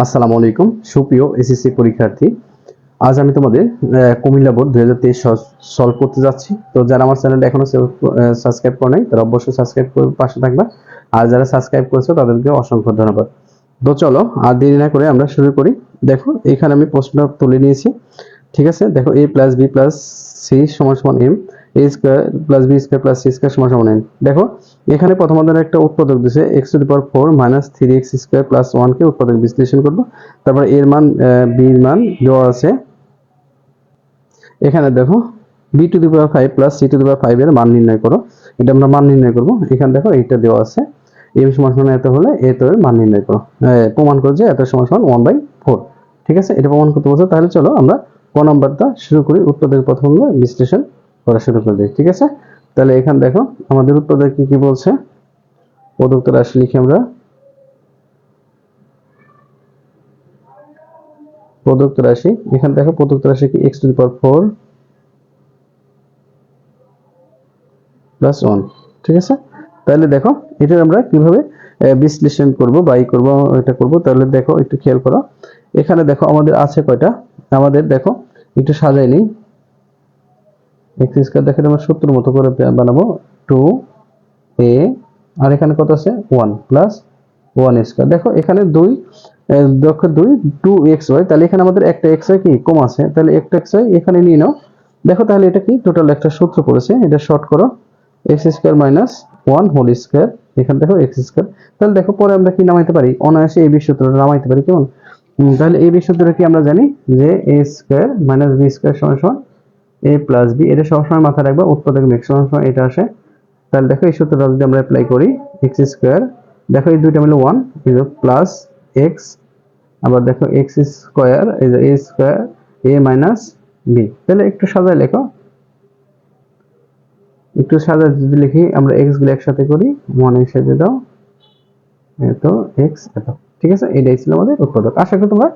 আসসালামু আলাইকুম, সুপ্রিয় এসএসসি পরীক্ষার্থী। আজ আমি তোমাদের কুমিল্লা বোর্ড দুই হাজার তেইশ সলভ করতে যাচ্ছি। তো যারা আমার চ্যানেলটা এখনও সাবস্ক্রাইব করে নাই, তারা অবশ্যই সাবস্ক্রাইব করে পাশে থাকবা। আর যারা সাবস্ক্রাইব করেছ, তাদেরকে অসংখ্য ধন্যবাদ। তো চলো, আর দেরি না করে আমরা শুরু করি। দেখো, এখানে আমি প্রশ্নটা তুলে নিয়েছি। ঠিক আছে? দেখো A plus B plus C সমান সমান M A square plus B square plus C square সমান সমান দেখো, এখানে প্রথম আমাদের একটা উৎপাদক X to the power four minus three X square plus ওয়ানকে উৎপাদক বিশ্লেষণ করব। তারপর এর মান বির মান দেওয়া আছে। এখানে দেখো B to the power five plus C to the power five এর মান নির্ণয় করো। এটা আমরা মান নির্ণয় করব। এখানে দেখো, এইটা দেওয়া আছে। এম সমান সমান এত হলে এত এর মান নির্ণয় করো। প্রমাণ করো যে এত সমান সমান ওয়ান বাই ফোর ঠিক আছে? এটা প্রমাণ করতে বলছো। তাহলে চলো আমরা ক নাম্বারটা শুরু করি উত্তরদের প্রথম বিশ্লেষণ। করা শুরু করে দিই, ঠিক আছে? তাহলে এখানে দেখো, আমাদের উত্তরদের কি কি বলছে? প্রদত্ত রাশি লিখি আমরা। প্রদত্ত রাশি, এখানে দেখো প্রদত্ত রাশি কি x to the power four plus one ঠিক আছে? তাহলে দেখো এটা আমরা কীভাবে বিশ্লেষণ করব বাই করব, এটা করব, তাহলে দেখো, একটু খেয়াল করো। এখানে দেখো, আমাদের আছে কয়টা? আমাদের দেখো, একটু সাজাই নিই। এক্স স্কোয়ার দেখে আমরা সূত্র মতো করে বানাবো। টু এ আর এখানে কত আছে? ওয়ান প্লাস ওয়ান স্কোয়ার দেখো, এখানে দুই দেখো দুই টু এক্স ওয়াই তাহলে এখানে আমাদের একটা এক্স ওয়াই কি? কম আছে। তাহলে একটা এক্স ওয়াই এখানে নিয়ে নাও। দেখো তাহলে এটা কি? টোটাল একটা সূত্র পড়েছে। এটা শর্ট করো। X square minus one whole square এখানে দেখো এক্স স্কোয়ার তাহলে দেখো, পরে আমরা কি নামাইতে পারি? অনায়াসে এই বিশ সূত্রটা নামাইতে পারি। কেমন? তাহলে এই বিশ সূত্রটা কি আমরা জানি? যে a square minus b square সমান সমান এ প্লাস বি এটা সবসময় মাথায় রাখব, উৎপাদক ম্যাক্সিমাম সময় এটা আসে। তাহলে দেখো এই সূত্রটা যদি আমরা অ্যাপ্লাই করি এক্স স্কোয়ার দেখো এই দুইটা মিলে ওয়ান যে প্লাস এক্স আবার দেখো এক্স স্কোয়ার যে a square a minus b তাহলে একটু সাজায় লেখো। একটু সাজা যদি লিখি, আমরা এক্সগুলো একসাথে করি ওয়ানের সাথে দাও। এত এক্স এত। ঠিক আছে? এটাই ছিল আমাদের উৎপাদক। আশা করি তোমরা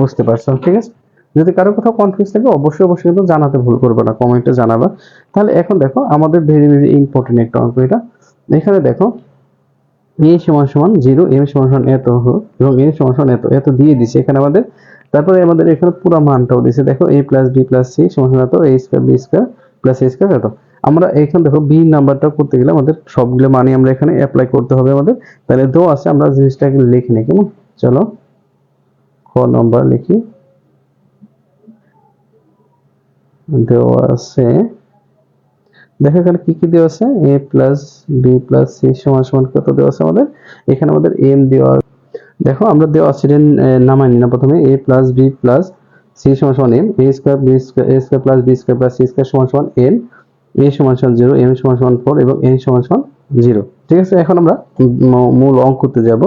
বুঝতে পারছ, ঠিক আছে? যদি কারও কোথাও কনফিউজ থাকে, অবশ্যই অবশ্যই কিন্তু জানাতে ভুল করবে না কমেন্টে জানাবা। তাহলে এখন দেখো, আমাদের ভেরি ভেরি ইম্পর্টেন্ট একটা অঙ্ক এটা। এখানে দেখো এ সমান সমান জিরো এম সমান সমান এত এবং এ সমান সমান এত এত দিয়ে দিছে এখানে আমাদের। তারপরে আমাদের এখানে পুরো মানটাও দিছে। দেখো a plus b plus c সমান সমান এত a square b square plus a square এত। আমরা এখানে দেখো বি নাম্বারটা করতে গেলে আমাদের সবগুলো মানই আমরা এখানে অ্যাপ্লাই করতে হবে আমাদের। তাহলে দো আছে, আমরা জিনিসটাকে লিখে নিই, কেমন? চলো, ক নম্বর লিখি। দেওয়া আছে। দেখো কি কি দেওয়া আছে? A plus b plus c সমান সমান কত দেওয়া আছে আমাদের? এখানে আমাদের এম দেওয়া দেখো আমরা দেওয়া আছে নামাই নি না প্রথমে। A plus b plus c সমান সমান m a square b square a square plus b square plus c square সমান সমান এ সমান সমান জিরো এম সমান সমান ফোর এবং এন সমান সমান জিরো ঠিক আছে? এখন আমরা মূল অঙ্ক করতে যাব।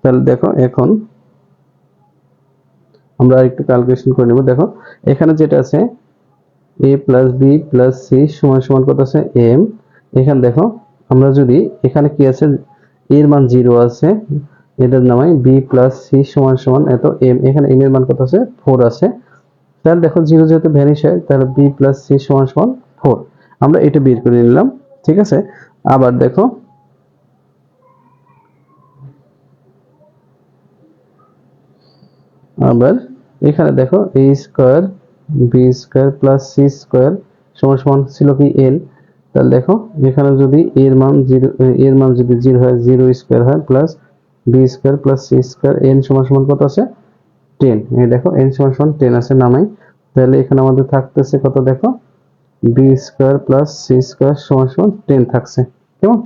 তাহলে দেখো এখন আমরা একটু ক্যালকুলেশন করে নেব। দেখো, এখানে যেটা আছে a plus b plus c সমান সমান কত আছে? এম এখানে দেখো, আমরা যদি এখানে কি আছে? এর মান জিরো আছে এটার নামাই বি প্লাস সি সমান সমান, এত এম এখানে এম এর মান কত আছে? ফোর আছে। তাহলে দেখো জিরো যেহেতু ভ্যানিশ হয়, তাহলে বি প্লাস সি সমান সমান ফোর আমরা এটা বের করে নিলাম, ঠিক আছে? আবার দেখো, আবার এখানে দেখো a square b square plus c square সমান সমান ছিল কি এন তাহলে দেখো, এখানে যদি এর মান জিরো এর মান যদি জিরো হয় জিরো স্কোয়ার হয় plus b square plus c square n সমান সমান কত আছে? টেন এই দেখো এন সমান সমান টেন আছে নামাই। তাহলে এখানে আমাদের থাকতেছে কত দেখো? B square plus c square সমান সমান টেন থাকছে। কেমন?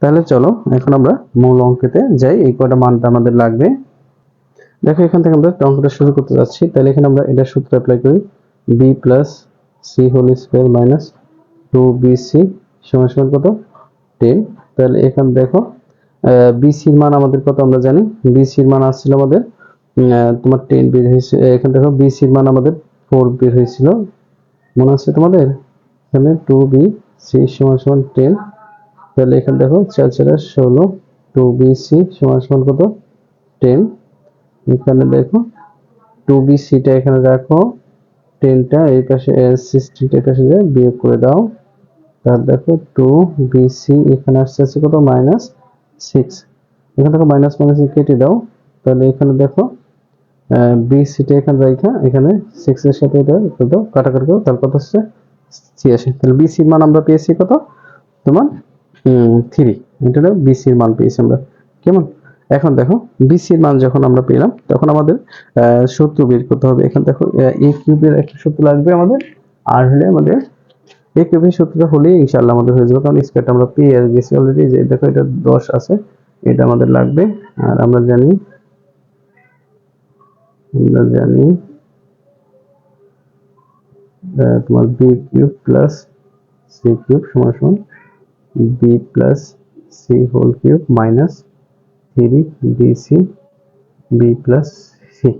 তাহলে চলো, এখন আমরা মূল অঙ্কেতে যাই। এই কয়টা মানটা আমাদের লাগবে? দেখো, এখান থেকে আমরা অঙ্কটা শুরু করতে যাচ্ছি। তাহলে এখানে আমরা এটা সূত্র অ্যাপ্লাই করি। B plus c whole square minus two b c সমান সমান কত? টেন তাহলে এখানে দেখো বিসির মান আমাদের কত আমরা জানি? বিসির মান আসছিল আমাদের তোমার টেন বের হয়েছে এখানে দেখো বিসির মান আমাদের ফোর বের হয়েছিল। মনে আছে তোমাদের? এখানে টু বি সি সমান সমান টেন তাহলে এখানে দেখো, চার চারা ষোলো টু বি সি সমান সমান কত? টেন এখানে দেখো টু বি সিটা এখানে রাখো। টেনটা এই পাশে সিক্সটিনটা এই পাশে যায় বিয়োগ করে দাও। তার দেখো টু বি সি এখানে আসছে আছে কত? মাইনাস সিক্স এখানে দেখো মাইনাস মাইনাস কেটে দাও। তাহলে এখানে দেখো বি সিটা এখানে রাইখা, এখানে সিক্স এর সাথে এটা কত? কাটাকাটি করো, তাহলে কত হচ্ছে? ছিয়াশি। তাহলে বি সির মান আমরা পেয়েছি কত? তোমার থ্রি এটা বিসির মান পেয়েছি আমরা। কেমন? এখন দেখো বিসির মান যখন আমরা পেলাম, তখন আমাদের সূত্র বের করতে হবে। এখন দেখো, এ কিউবের একটা সূত্র লাগবে আমাদের, আর হলে আমাদের এ কিউবের সূত্রটা হলেই ইনশাআল্লাহ আমাদের হয়ে যাবে, কারণ স্কোয়ারটা আমরা পেয়ে গেছি অলরেডি যে দেখো এটা দশ আছে, এটা আমাদের লাগবে। আর আমরা জানি আমরা জানি তোমার b cube plus c cube সমান সমান b plus c whole cube minus three b c b plus c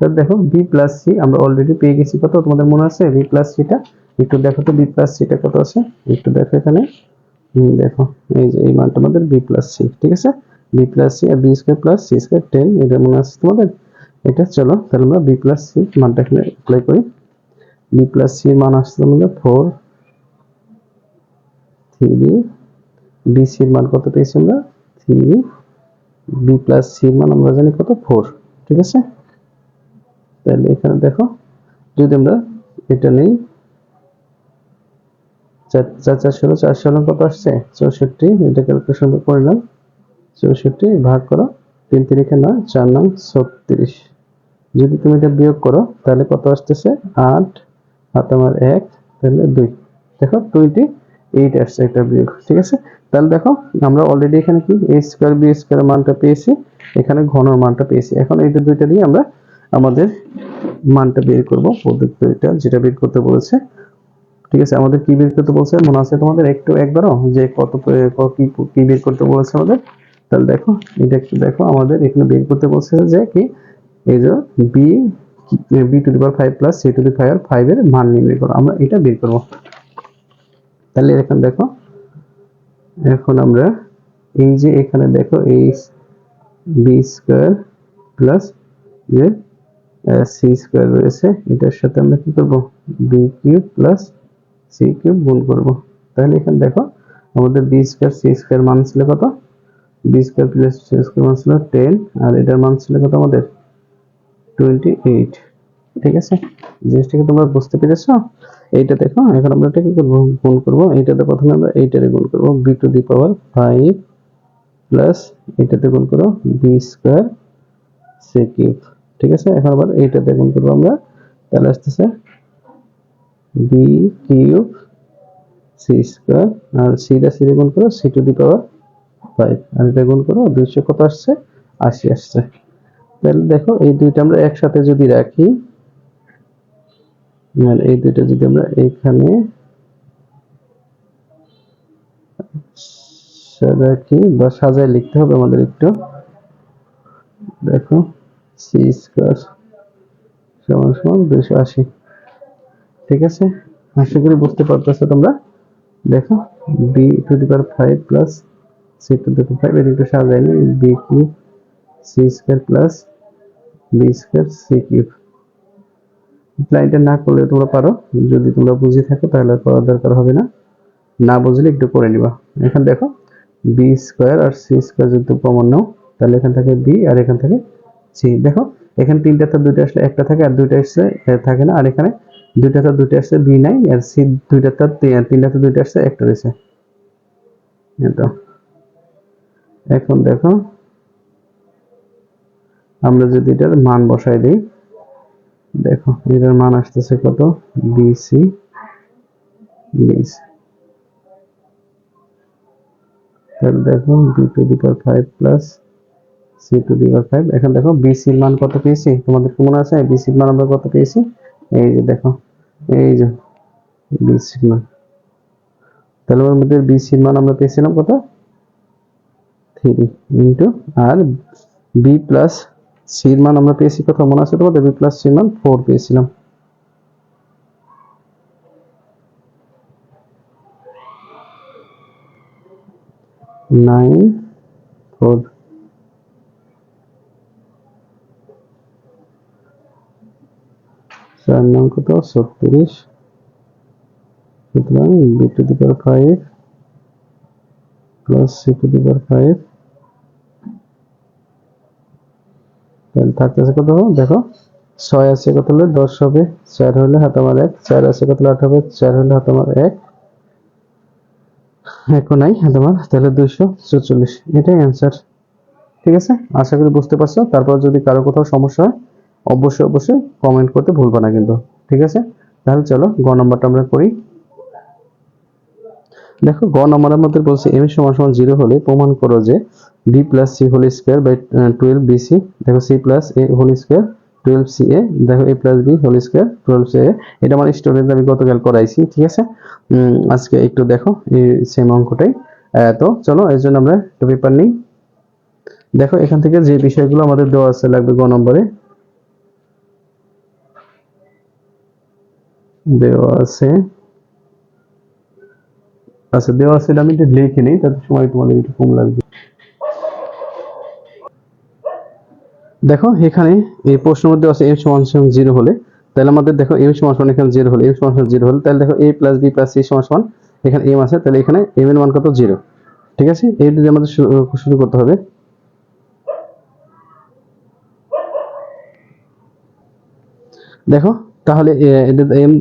তো দেখো বি প্লাস সি আমরা অলরেডি পেয়ে গেছি কত? তোমাদের মনে আছে? বি প্লাস সিটা একটু দেখো তো বি প্লাস সিটা কত আছে? একটু দেখো এখানে। দেখো, এই যে, এই মানটা আমাদের বি প্লাস সি ঠিক আছে? বি প্লাস সি আর b square plus c square ten এটা মনে আছে তোমাদের? এটা চলো, তাহলে আমরা বি প্লাস সি মানটা এখানে অ্যাপ্লাই করি। বি প্লাস সি মান আসছে আমাদের ফোর থ্রি বি সির মান কত পেয়েছি আমরা? থ্রি বি প্লাস সির মান আমরা জানি কত? ফোর ঠিক আছে? তাহলে এখানে দেখো, যদি আমরা এটা নেই, চার চার ষোলো চার ষোলো কত আসছে? চৌষট্টি, এটা ক্যালকুলেশন করলাম চৌষট্টি ভাগ করো, তিন তিরিখে নয়, চার নং ছত্রিশ। যদি তুমি এটা বিয়োগ করো, তাহলে কত আসতেছে? আট হাত আমার এক, তাহলে দুই। দেখো টোয়েন্টি এইট আসছে একটা বিয়োগ ঠিক আছে? তাহলে দেখো, আমরা অলরেডি এখানে কি? এ স্কোয়ার বি স্কোয়ার মানটা পেয়েছি, এখানে ঘনর মানটা পেয়েছি। এখন এই দুইটা দিয়ে আমরা আমাদের মানটা বের করব পদ্ধতিটা যেটা বের করতে বলেছে। ঠিক আছে, আমাদের কি বের করতে বলছে? মনে আছে তোমাদের? একটু একবারও, যে কত কি কি বের করতে বলেছে আমাদের? তাহলে দেখো, এটা একটু দেখো, আমাদের এখানে বের করতে বলছে যে কি, এই যে b b to the power five plus c to the power five এর মান নির্ণয় করো। আমরা এটা বের করব। তাহলে এখন দেখো, এখন আমরা এই যে এখানে দেখো এই বি স্কোয়ার প্লাস যে সি স্কোয়ার রয়েছে। এটার সাথে আমরা কি করব? B cube plus c cube গুণ করব। তাহলে এখানে দেখো, আমাদের বি স্কোয়ার সি স্কোয়ার মান ছিল কত? B square plus c square মান ছিল টেন আর এটার মান ছিল কত আমাদের? টোয়েন্টি এইট ঠিক আছে? জিনিসটাকে তোমরা বুঝতে পেরেছ? এইটা দেখো, এখন আমরা এটা কি করব? গুণ করব। এইটাতে প্রথমে আমরা এইটারে গুণ করব। B to the power five plus এটাতে গুণ করো বি স্কোয়ার সি কিউব ঠিক আছে? এখন আবার এইটাতে গুণ করব আমরা। তাহলে আসতেছে বি কিউব সি স্কোয়ার আর সিটা সি দিয়ে গুণ করো c to the power five আর এটা গুণ করো, দুইশো কত আসছে? আশি আসছে। তাহলে দেখো, এই দুইটা আমরা একসাথে যদি রাখি আর এই দুইটা যদি আমরা এইখানে রাখি বা সাজায় লিখতে হবে আমাদের একটু। দেখো সি স্কোয়ার সমান সমান দুইশো আশি। ঠিক আছে? আশা করি বুঝতে পারতেছো তোমরা। দেখো b to the power five plus c to the power five এটা একটু সাজাই নি b cube c square plus b square c cube লাইনটা না করলে তোমরা পারো। যদি তোমরা বুঝে থাকো, তাহলে করার দরকার হবে না। না বুঝলে একটু করে নিবা। এখন দেখো বি স্কোয়ার আর সি স্কোয়ার যদি কমন নাও, তাহলে এখান থেকে বি আর এখান থেকে সি দেখো, এখানে তিনটা তো দুইটা আসলে একটা থাকে আর দুইটা আসলে থাকে না। আর এখানে দুইটা তো দুইটা আসলে বি নাই, আর সি দুইটা তো তিনটা তো দুইটা আসলে একটা রয়েছে। তো। এখন দেখো, আমরা যদি এটার মান বসাই দিই দেখো, এটার মান আসতেছে কত? বিসি বিসি তাহলে দেখো b to the power five plus c to the power five এখন দেখো বিসির মান কত পেয়েছি? তোমাদের কি মনে আছে? বিসির মান আমরা কত পেয়েছি? এই যে দেখো, এই যে বিসির মান। তাহলে ওর মধ্যে বিসির মান আমরা পেয়েছিলাম কত? থ্রি ইন্টু আর বি প্লাস সির মান আমরা পেয়েছি কত মনে আছে তোমাদের? বি প্লাস সির মান ফোর পেয়েছিলাম। নাইন ফোর চার নং কত? ছত্রিশ। সুতরাং b to the five plus c to the five তাহলে থাকতেছে কত দেখো, ছয় আছে কত হলে দশ হবে, চার হলে হাত আমার এক, চার আছে কত আট হবে, চার হলে হাত আমার এক। নাই হাত আমার, তাহলে দুইশো চৌচল্লিশ। এটাই অ্যান্সার ঠিক আছে? আশা করি বুঝতে পারছ। তারপর যদি কারও কোথাও সমস্যা হয়, অবশ্যই অবশ্যই কমেন্ট করতে ভুলবা না কিন্তু। ঠিক আছে? তাহলে চলো, গ নাম্বারটা আমরা করি। দেখো গ নম্বরের মধ্যে বলছে এম সমান সমান জিরো হলে প্রমাণ করো যে b plus c whole square by twelve b c দেখো c plus a whole square twelve c a দেখো a plus b whole square twelve c a এটা আমার স্টুডেন্ট আমি গতকাল করাইছি, ঠিক আছে? আজকে একটু দেখো এই সেম অঙ্কটাই। তো চলো এর জন্য আমরা একটা পেপার নিই। দেখো, এখান থেকে যে বিষয়গুলো আমাদের দেওয়া আছে, লাগবে গ নম্বরে। দেওয়া আছে আচ্ছা দেওয়া আছে, আমি একটু লিখে নিই তাতে সময় তোমাদের একটু কম লাগবে। দেখো, এখানে এই প্রশ্নের মধ্যে আছে এম সমান সমান জিরো হলে, তাহলে আমাদের দেখো এম সমান সমান এখানে জিরো হলে এম সমান সমান জিরো হলে, তাহলে দেখো a plus b plus c সমান সমান এখানে এম আছে, তাহলে এখানে এম এর মান কত? জিরো ঠিক আছে? এই দিয়ে আমাদের শুরু করতে হবে। দেখো, তাহলে এম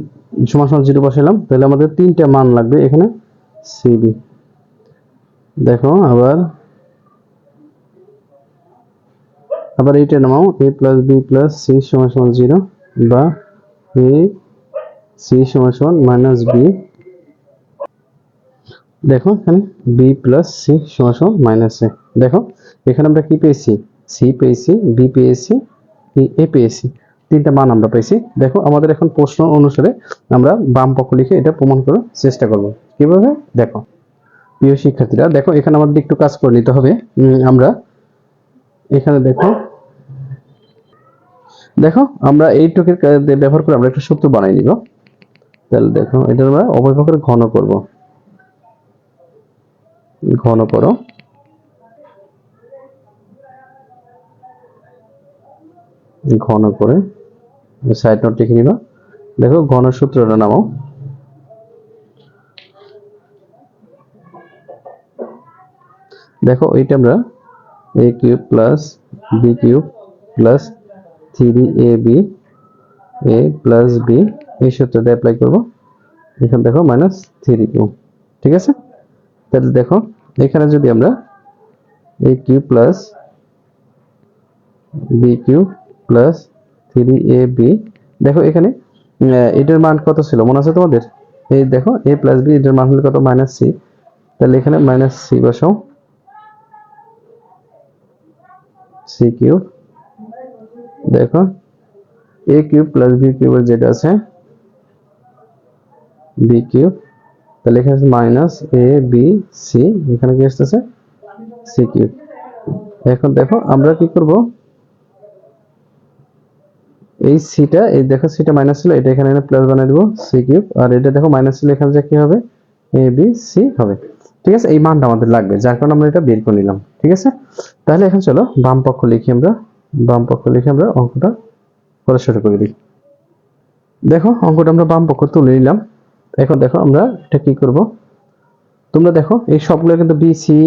সমান সমান জিরো বসালাম, তাহলে আমাদের তিনটা মান লাগবে এখানে। সিবি দেখো, আবার আবার এইটা নামাও, a plus b plus c সমান সমান জিরো বা এ সি সমান সমান মাইনাস বি। দেখো এখানে বি প্লাস সি সমান সমান মাইনাস এ। দেখো, এখানে আমরা কি পেয়েছি? সি পেয়েছি, বি পেয়েছি এ পেয়েছি। তিনটা মান আমরা পেয়েছি। দেখো, আমাদের এখন প্রশ্ন অনুসারে আমরা বাম পক্ষ লিখে এটা প্রমাণ করার চেষ্টা করব। কীভাবে? দেখো, প্রিয় শিক্ষার্থীরা, দেখো, এখানে আমাদের একটু কাজ করে নিতে হবে। আমরা এখানে দেখো দেখো, আমরা এইটুকের কা- দিয়ে ব্যবহার করে আমরা একটা সূত্র বানাই নিব। তাহলে দেখো, এটা আমরা উভয় ঘন করব। ঘন করো। ঘন করে সাইড নোট লিখে নিবা। দেখো, ঘন সূত্রটা নামাও। দেখো, এইটা আমরা a cube plus b cube plus three a b a plus b এই সূত্রটা অ্যাপ্লাই করব। এখানে দেখো মাইনাস থ্রি কিউ ঠিক আছে? তাহলে দেখো, এখানে যদি আমরা a cube plus b cube plus three a b দেখো এখানে এটার মান কত ছিল? মনে আছে তোমাদের? এই দেখো এ প্লাস বি এটার মান হলো কত? মাইনাস সি তাহলে এখানে মাইনাস সি বসাও। সি কিউব দেখো এ কিউব প্লাস বি কিউবের যেটা আছে বি কিউব তাহলে এখানে মাইনাস এ বি সি এখানে কি আসতেছে? সি কিউব এখন দেখো, আমরা কি করব? এই সিটা এই দেখো সিটা মাইনাস ছিল, এটা এখানে প্লাস বানিয়ে দেবো সি কিউব আর এটা দেখো মাইনাস ছিল, এখানে যে কি হবে? এ বি সি হবে। ঠিক আছে? এই মানটা আমাদের লাগবে, যার কারণে আমরা এটা বের করে নিলাম, ঠিক আছে? তাহলে এখন চলো, বাম পক্ষ লিখি আমরা, বাম পক্ষ লিখে আমরা অঙ্কটা করা শুরু করে দিই। দেখো, অঙ্কটা আমরা বাম পক্ষ তুলে নিলাম। এখন দেখো আমরা এটা কি করব? তোমরা দেখো, এই সবগুলো কিন্তু b c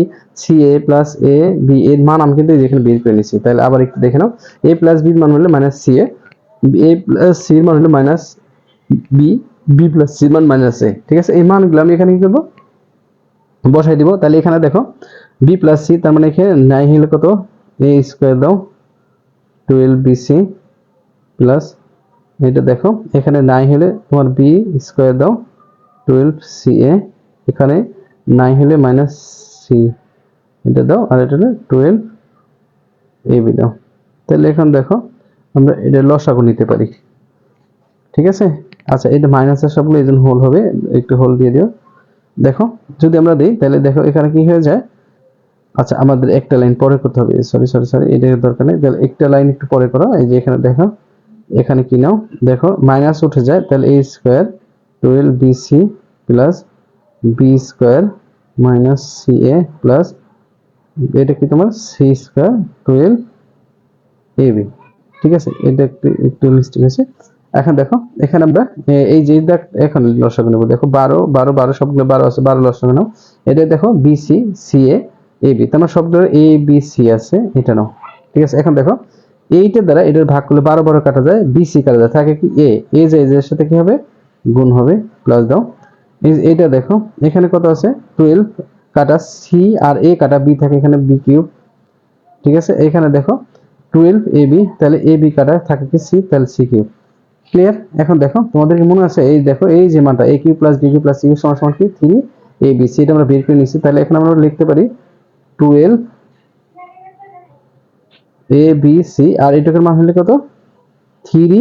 c a plus a b এর মান আমি কিন্তু এখানে বের করে নিয়েছি। তাহলে আবার একটু দেখে নাও। এ প্লাস বির মান হলে minus C A A plus সির মান হলে মাইনাস বি বি প্লাস সির মান মাইনাস এ ঠিক আছে? এই মানগুলো আমি এখানে কি করব? বসাই দিব। তাহলে এখানে দেখো বি প্লাস সি তার মানে এখানে নাই হলে কত? এ স্কোয়ার দাও টুয়েলভ বি সি প্লাস এটা দেখো, এখানে নাই হলে তোমার বি স্কোয়ার দাও টুয়েলভ সি এ এখানে নাই হলে মাইনাস সি এটা দাও, আর এটা হলো টুয়েলভ এ বি দাও। তাহলে এখন দেখো, আমরা এটা লসাগু নিতে পারি। ঠিক আছে? আচ্ছা এটা মাইনাসের সবগুলো এই হোল হবে, একটু হোল দিয়ে দিও। দেখো, যদি আমরা দিই, তাহলে দেখো এখানে কি হয়ে যায়? আচ্ছা আমাদের একটা লাইন পরে করতে হবে। সরি সরি সরি এটা দরকার নেই। তাহলে একটা লাইন একটু পরে করো। এই যে এখানে দেখো, এখানে কি নাও? দেখো মাইনাস উঠে যায়, তাহলে a square twelve b c plus b square minus c a plus এটা কি তোমার? সি স্কোয়ার টুয়েলভ বি ঠিক আছে? এটা একটু একটু মিস্টেক আছে এখন দেখো, এখানে আমরা এই যে দেখ, এখন লসাগু নেব, দেখো বারো বারো বারো, সবগুলো বারো আছে, বারো লসাগু নাও। এটা দেখো b c a a b তোমার সবগুলো এ বি সি আছে, এটা নাও। ঠিক আছে, এখন দেখো, এইটা দ্বারা এটার ভাগ করলে বারো বারো কাটা যায় বিসি কাটা যায়, থাকে কি এ এ যে এর সাথে কি হবে? গুণ হবে প্লাস দাও। এইটা দেখো, এখানে কত আছে? টুয়েলভ কাটা সি আর এ কাটা বি থাকে এখানে বি কিউব ঠিক আছে, এখানে দেখো টুয়েলভ এ বি তাহলে এ বি কাটা থাকে কি সি তাহলে সি কিউব ক্লিয়ার এখন দেখো, তোমাদের মনে আছে? এই দেখো, এই যে মানটা a cube plus b cube plus cube সমান সমান কি? থ্রি এ বি সি এটা আমরা বের করে নিচ্ছি তাহলে এখন আমরা লিখতে পারি টুয়েলভ এ বি সি আর এটুকুর মান হলে কত? থ্রি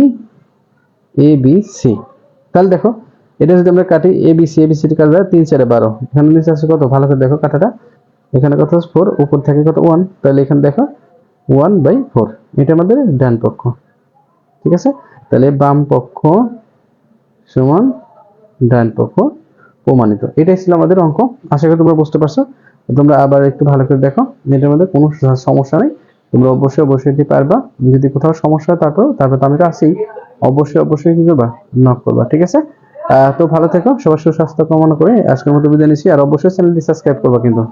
এ বি সি তাহলে দেখো, এটা যদি আমরা কাটি a b c a b c কাটা যায় তিন, চারে বারো। এখানে নিচে আছে কত? ভালো করে দেখো কাটাটা। এখানে কত? ফোর উপর থেকে কত? ওয়ান তাহলে এখানে দেখো ওয়ান বাই ফোর এটা আমাদের ডান পক্ষ। ঠিক আছে? তাহলে বাম পক্ষ সমান ডান পক্ষ প্রমাণিত। এটাই ছিল আমাদের অঙ্ক। আশা করি তোমরা বুঝতে পারছ। তোমরা আবার একটু ভালো করে দেখো। এটার মধ্যে কোনো সমস্যা নেই। তোমরা অবশ্যই অবশ্যই এটি পারবা। যদি কোথাও সমস্যা হয় তারপর তারপর তো আমি তো আছি। অবশ্যই অবশ্যই কি করবা? নক করবা, ঠিক আছে? তো ভালো থেকো। সবার সুস্বাস্থ্য কামনা করে আজকের মতো বিদায় নিচ্ছি। আর অবশ্যই চ্যানেলটি সাবস্ক্রাইব করবা কিন্তু।